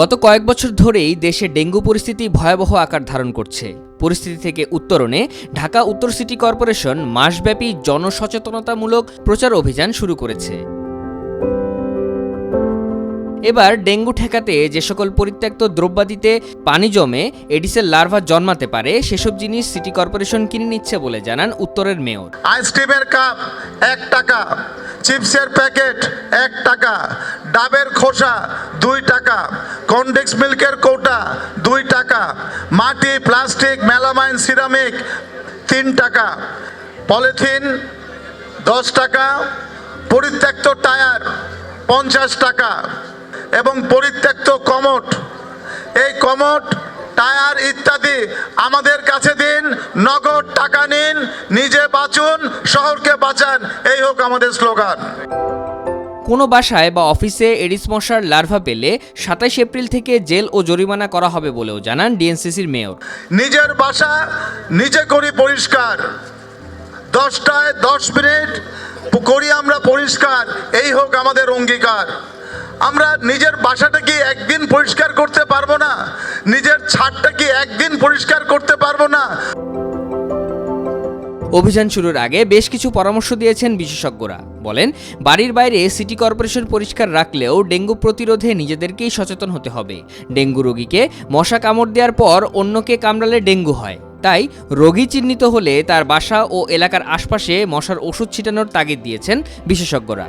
গত কয়েক বছর ধরেই দেশে ডেঙ্গু পরিস্থিতি ভয়াবহ আকার ধারণ করছে। পরিস্থিতি থেকে উত্তরণে ঢাকা উত্তর সিটি কর্পোরেশন মাসব্যাপী জনসচেতনতামূলক প্রচার অভিযান শুরু করেছে। এবার ডেঙ্গু ঠেকাতে যে সকল পরিত্যক্ত দ্রব্যাদিতে পানি জমে, এডিসের লার্ভা জন্মাতে পারে, সেসব জিনিস সিটি কর্পোরেশন কিনে নিচ্ছে বলে জানান উত্তরের মেয়র। আইসক্রিমের কাপ, এক টাকা। চিপসের প্যাকেট এক টাকা, ডাবের খোসা দুই টাকা, কন্ডেক্স মিল্কের কৌটা দুই টাকা, মাটি, প্লাস্টিক, মেলামাইন সিরামিক তিন টাকা, পলিথিন দশ টাকা, পরিত্যক্ত টায়ার পঞ্চাশ টাকা এবং পরিত্যক্ত কমট। এই কমট, টায়ার ইত্যাদি আমাদের কাছে দিন, নগদ টাকা নিন, নিজে বাঁচুন, শহরকে বাঁচান। হোক আমাদের স্লোগান। কোনো বাসায় বা অফিসে এডিস মশার লার্ভা পেলে সাতাইশ এপ্রিল থেকে জেল ও জরিমানা করা হবে বলেও জানান ডিএনসিসির মেয়র। নিজের বাসা নিজে করি পরিষ্কার। দশটায় দশ মিনিট করি আমরা পরিষ্কার। এই হোক আমাদের অঙ্গীকার। আমরা নিজের বাসাটা কি একদিন পরিষ্কার করতে পারব না? নিজের ছাদটা কি একদিন পরিষ্কার করতে পারব না? অভিযান শুরুর আগে বেশ কিছু পরামর্শ দিয়েছেন বিশেষজ্ঞরা। বলেন, বাড়ির বাইরে সিটি কর্পোরেশন পরিষ্কার রাখলেও ডেঙ্গু প্রতিরোধে নিজেদেরকেই সচেতন হতে হবে। ডেঙ্গু রোগীকে মশা কামড় দেওয়ার পর অন্যকে কামড়ালে ডেঙ্গু হয়। তাই রোগী চিহ্নিত হলে তার বাসা ও এলাকার আশপাশে মশার ওষুধ ছিটানোর তাগিদ দিয়েছেন বিশেষজ্ঞরা।